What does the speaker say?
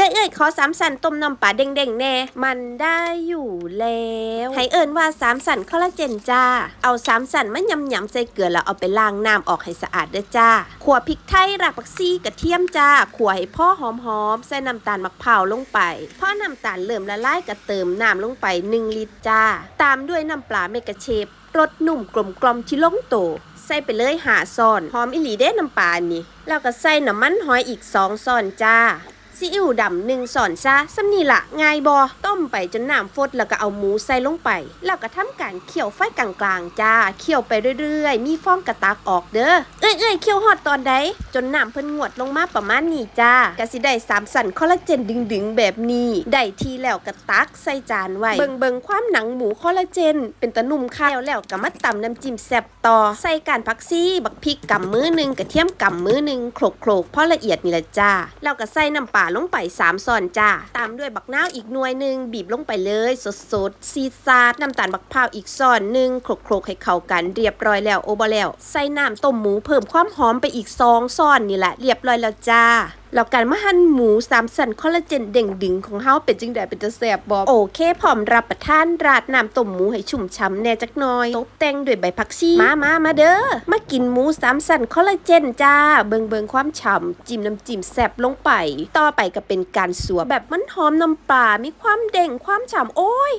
อ้ยเอ้ยขอสามสันต้มน้ำปลาเด้งๆแน่ มันได้อยู่แล้วให้เอิญว่าสามสันคอลลาเจนจ้า เอาสามสันมายำยำๆใส่เกลือแล้วเอาไปล้างน้ำออกให้สะอาดเด้อจ้าขัวพริกไทยรากผักชีกระเทียมจ้าขัวให้พ่อหอมๆใส่น้ำตาลมะพร้าวลงไปพ่อน้ำตาลเริ่มละลายก็เติมน้ำลงไป 1 ลิตรจ้า ตามด้วยน้ำปลาเมกะเชฟรสนุ่มกลมกลมที่ลงโต ใส่ไปเลยหาซอนหอมอิหลีเด้น้ำปลานี่แล้วก็ใส่น้ำมันหอยอีกสองซอนจ้า ซีอิ๊วดำหนึ่งสอนซะสำนี่ละง่ายบอ ต้มไปจนน้ำฟดแล้วก็เอาหมูใส่ลงไป แล้วก็ทำการเคี่ยวไฟกลางๆจ้าเคี่ยวไปเรื่อยๆ มีฟองกระตักออกเด้อเอ้ยเอ้ยเคี่ยวฮอดตอนใดจนน้ำเพิ่นงวดลงมาประมาณนี้จ้ากะสิได้สามสันคอลลาเจนดึงๆ แบบนี้ได้ทีแล้วกระตักใส่จานไว้เบิงเบิงความหนังหมูคอลลาเจน เป็นตะนุ่มข้าวแล้วก็มาตำน้ำจิ้มแซ่บต่อใส่การผักซี่บักพริกกำมือหนึงกระเทียมกำมือหนึงโขลกโขลกๆพอละเอียดนี่แหละจ้าแล้วก็ใส่น้ำปลาลงไปสามส่อนจ้าตามด้วยบักนาวอีกหน่วยหนึ่งบีบลงไปเลย สดๆซีซาดน้ำตาลบักพร้าวอีกซ้อนหนึ่งโขลกๆให้เข้ากันเรียบร้อยแล้วโอบะแล้ว ใส่น้ำต้มหมูเพิ่มความหอมไปอีกสองซ้อนนี่แหละเรียบร้อยแล้วจ้า แล้วการมาหั่นหมูสามสันคอลลาเจนเด่งดึงของเฮาเป็นจึงได้เป็นจะแสบบอกโอเคพร้อมรับประทานราดน้ำต้มหมูให้ชุ่มฉ่ำแน่จักหน่อยตกแต่งด้วยใบผักชีมามามาเด้อมากินหมูสามสันคอลลาเจนจ้าเบิงเบิงความฉ่ำจิ้มน้ำจิ้มแซ่บลงไป ต่อไปก็เป็นการสวมแบบมันหอมน้ำปลามีความเด่งความฉ่ำโอ้ย